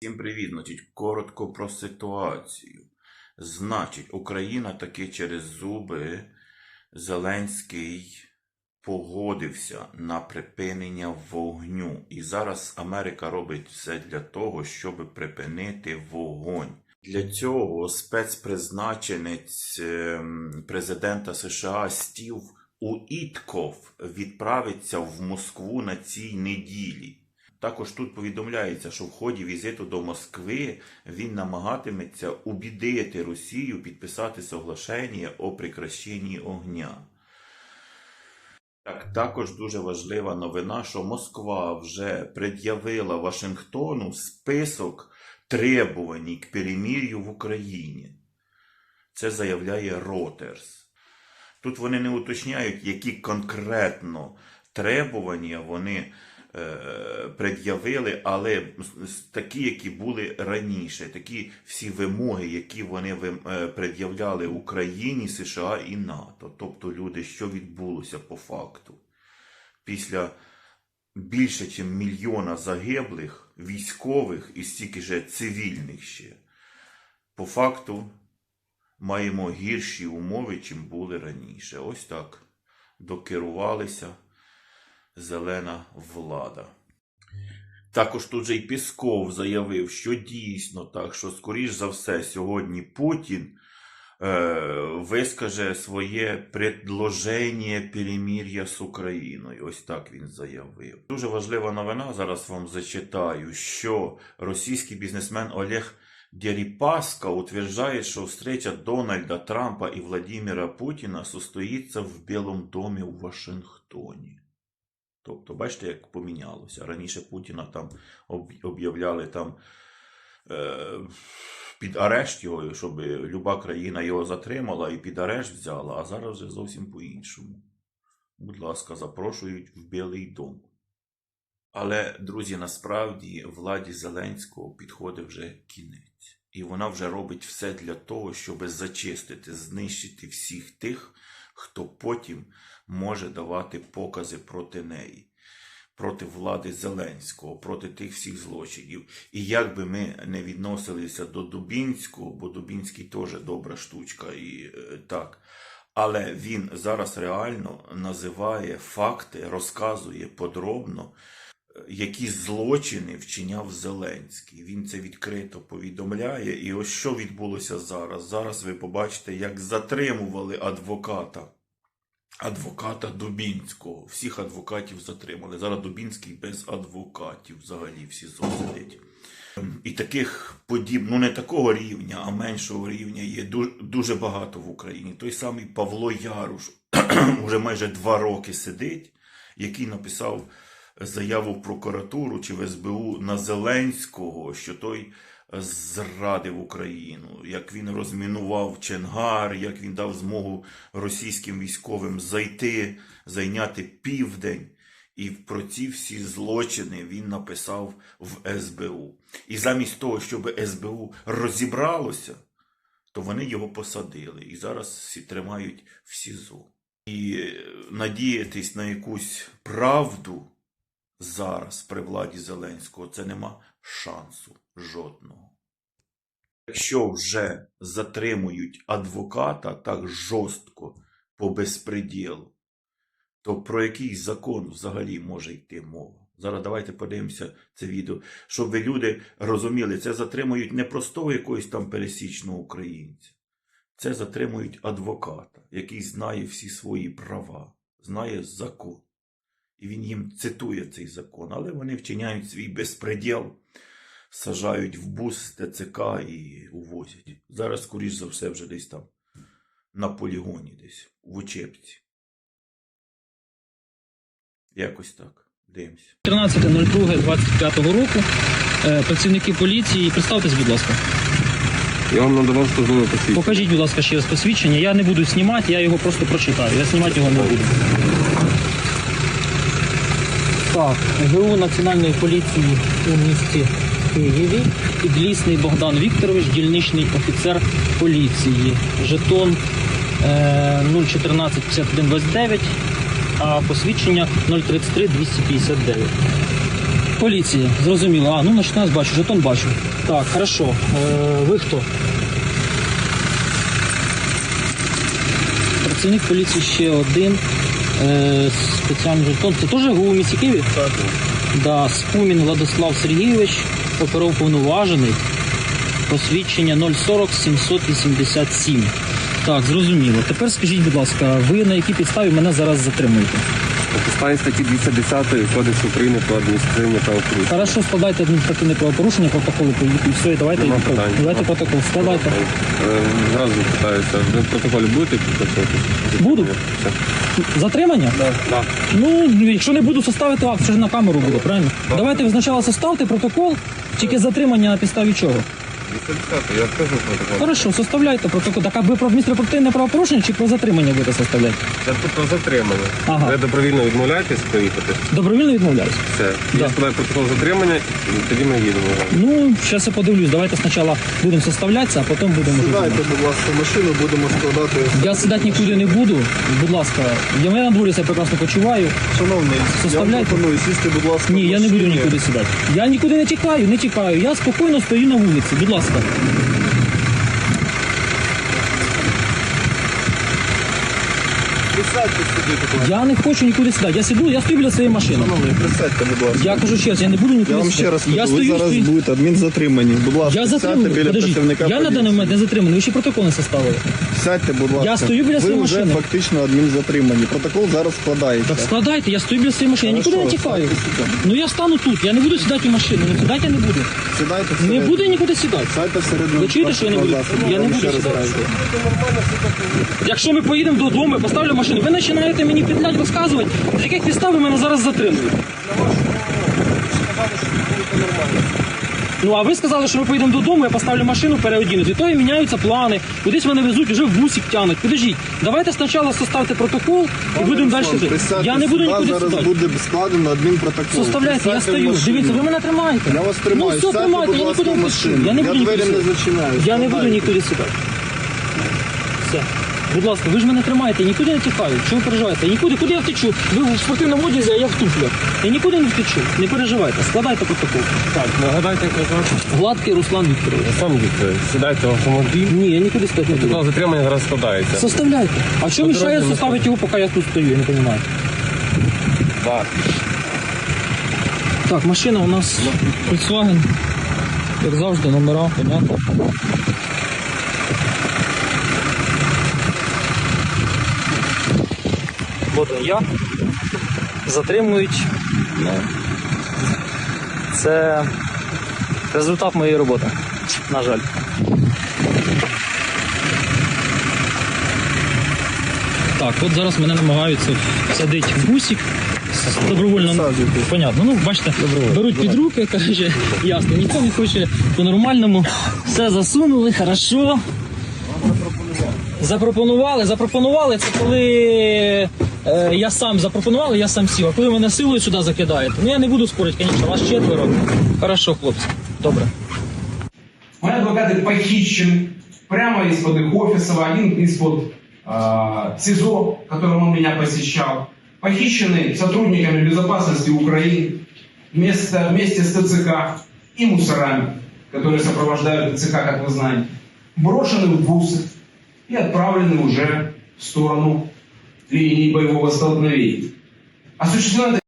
Всім привіт. Значить, коротко про ситуацію. Значить, Україна таки через зуби Зеленський погодився на припинення вогню. І зараз Америка робить все для того, щоб припинити вогонь. Для цього спецпризначенець ем, президента США Стів Уітков відправиться в Москву на цій неділі. Також тут повідомляється, що в ході візиту до Москви він намагатиметься убідити Росію підписати соглашення о прекращенні огня. Так, також дуже важлива новина, що Москва вже пред'явила Вашингтону список требувань к перемір'ю в Україні. Це заявляє Reuters. Тут вони не уточняють, які конкретно требування вони пред'явили, але такі, які були раніше, такі всі вимоги, які вони е, пред'являли Україні, США і НАТО. Тобто, люди, що відбулося по факту? Після більше, ніж мільйона загиблих військових і стільки же цивільних ще. По факту маємо гірші умови, чим були раніше. Ось так докерувалися зелена влада. Також тут же й Пісков заявив, що дійсно так, що скоріш за все сьогодні Путін е, вискаже своє предложення перемір'я з Україною. Ось так він заявив. Дуже важлива новина. Зараз вам зачитаю, що російський бізнесмен Олег Дерипаска утверждает, что встреча Дональда Трампа и Владимира Путина состоится в Білому домі у Вашингтоні. Тобто, бачите, як помінялося. Раніше Путіна там об'являли там е, під арешт його, щоб люба країна його затримала і під арешт взяла, а зараз вже зовсім по-іншому. Будь ласка, запрошують в Білий дом. Але, друзі, насправді владі Зеленського підходить вже кінець. І вона вже робить все для того, щоб зачистити, знищити всіх тих, хто потім може давати покази проти неї, проти влади Зеленського, проти тих всіх злочинів. І як би ми не відносилися до Дубінського, бо Дубінський теж добра штучка, і е, так. Але він зараз реально називає факти, розказує подробно, які злочини вчиняв Зеленський. Він це відкрито повідомляє. І ось що відбулося зараз. Зараз ви побачите, як затримували адвоката. Адвоката Дубінського. Всіх адвокатів затримали. Зараз Дубінський без адвокатів взагалі всі сидить. І таких подіб, ну не такого рівня, а меншого рівня є дуже багато в Україні. Той самий Павло Яруш вже майже два роки сидить, який написав заяву в прокуратуру чи в СБУ на Зеленського, що той зрадив Україну, як він розмінував Ченгар, як він дав змогу російським військовим зайти, зайняти південь. І про ці всі злочини він написав в СБУ. І замість того, щоб СБУ розібралося, то вони його посадили. І зараз всі тримають в СІЗО. І е, надіятись на якусь правду зараз при владі Зеленського це нема шансу жодного. Якщо вже затримують адвоката так жорстко по безпреділу, то про який закон взагалі може йти мова? Зараз давайте подивимося це відео, щоб ви люди розуміли, це затримують не простого якогось там пересічного українця. Це затримують адвоката, який знає всі свої права, знає закон. І він їм цитує цей закон, але вони вчиняють свій безпреділ, сажають в бус ТЦК і увозять. Зараз, скоріш за все, вже десь там на полігоні, десь в учебці. Якось так. Дивимося. 13.02.25 року. Е, Працівники поліції, представтесь, будь ласка. Я вам надавав службове посвідчення. Покажіть, будь ласка, ще раз посвідчення. Я не буду знімати, я його просто прочитаю. Я знімати його не буду. Так, ГУ Національної поліції у місті Києві. Підлісний Богдан Вікторович, дільничний офіцер поліції. Жетон е, 014 51 29, а посвідчення 033 259. Поліція, зрозуміло. А, ну нас бачу, жетон бачу. Так, хорошо. Е, ви хто? Працівник поліції ще один. Е, спеціальний жетон. Це теж ГУ місті Києві? Так. Да, Спумін Владислав Сергійович, оперуповноважений. Посвідчення 040 787. Так, зрозуміло. Тепер скажіть, будь ласка, ви на якій підставі мене зараз затримуєте? На підставі статті 210 Кодексу України про адміністративне правопорушення. Хорошо, складайте адміністративне правопорушення, протоколи і все, і давайте, Нема питань. давайте протокол, складайте. Е, Зразу питаюся, ви в протоколі будете підписувати? Буду. Все. Затримання? Так. Ну, якщо не буду составити акт, це ж на камеру буде, правильно? Давайте ви спочатку составте протокол, тільки затримання на підставі чого. 210, я скажу протокол. Хорошо, составляйте протокол. Так а ви про адміністративне правопорушення чи про затримання будете составляти? Це тут про затримання. Ага. Ви добровільно відмовляєтесь поїхати? Добровільно відмовляюсь. Все. Да. Я складаю протокол затримання, і тоді ми їдемо. Ну, зараз я подивлюсь. Давайте спочатку будемо составлятися, а потім будемо. вже Сідайте, будь ласка, в машину, будемо складати. Я сідати нікуди не буду. Будь ласка, я мене на дворі себе прекрасно почуваю. Шановний, я вам Составляйте. пропоную сісти, будь ласка. Ні, в я не буду машині. нікуди сідати. Я нікуди не тікаю, не тікаю. Я спокійно стою на вулиці. Будь ласка ласка. Присядьте сюди, будь ласка. Я не хочу нікуди сідати. Я сиду, я стою біля своєї машини. Шановний, присядьте, будь ласка. Я кажу чесно, я не буду нікуди Я вам ще раз кажу, я ви стою, зараз стою. будете адмінзатримані. Будь ласка, Я сядьте затриманий. біля Подождіть, працівника я на поліції. даний момент не затриманий. Ви ще протокол не составили. Сядьте, будь ласка. Я стою біля Ви своєї вже машини. фактично адмінзатримані. Протокол зараз складається. Так складайте, я стою біля своєї машини. Я нікуди не Хорошо, тікаю. сюди. Ну я стану тут, я не буду сідати в машину. Ну сідати я не буду. Сідайте Не всередину. буду я нікуди сідати. Сядьте всередину. Ви чуєте, що я не буду? транспортного Я не засобу. буду ще раз сідати. кажу. Якщо ми поїдемо додому, я поставлю машину, ви починаєте мені підлять розказувати, з яких підстав ви мене зараз затримуєте. Ну а ви сказали, що ми поїдемо додому, я поставлю машину, переодінуть. Від того і міняються плани, кудись мене везуть, вже в бусик тянуть. Підождіть, давайте спочатку составте протокол і будемо далі Руслан, присядьте Я не буду сюди, нікуди Зараз сідати. буде складено адмінпротокол. Составляйте, я Присядьте в стою. машину. Дивіться, ви мене тримаєте. Я вас тримаю. Ну все, Сядьте, тримайте, будь я ласка, нікуди в не машину. Я не буду нікуди не сідати. зачиняю. Я не буду нікуди сідати. Все. Будь ласка, ви ж мене тримаєте, я нікуди не тікаю. Чому ви переживаєте? Я нікуди, куди я втечу? Ви в спортивному одязі, а я в туфлях. Я нікуди не втечу. Не переживайте, складайте протокол. Так, нагадайте, як вас звати? Гладкий Руслан Вікторович. Сам Віктор, сідайте в автомобіль. Ні, я нікуди стати не буду. Протокол затримання зараз складається. Составляйте. А що По мішає дорозі составити його, поки я тут стою, я не розумію. Так. Так, машина у нас Volkswagen. Як завжди, номера, понятно. Вот я. Затримують. Ну, це результат моєї роботи. На жаль. Так, от зараз мене намагаються садити в бусик. Добровольно. Присаджуйтесь. Понятно. Ну, бачите, беруть під руки, коротше, ясно. Ніхто не хоче по-нормальному. Все засунули, хорошо. Запропонували, запропонували. Це коли е, я сам запропонував, я сам сів. А коли мене силою сюди закидаєте, ну я не буду спорити, звісно, вас четверо. Хорошо, хлопці. Добре. Мои адвокаты похищены прямо из-под их офиса, один из-под э, СИЗО, которым он меня посещал. Похищены сотрудниками безопасности Украины вместе, вместе с ТЦК и мусорами, которые сопровождают ТЦК, как вы знаете. Брошены в бусы и отправлены уже в сторону линии боевого столкновения. Осуществлена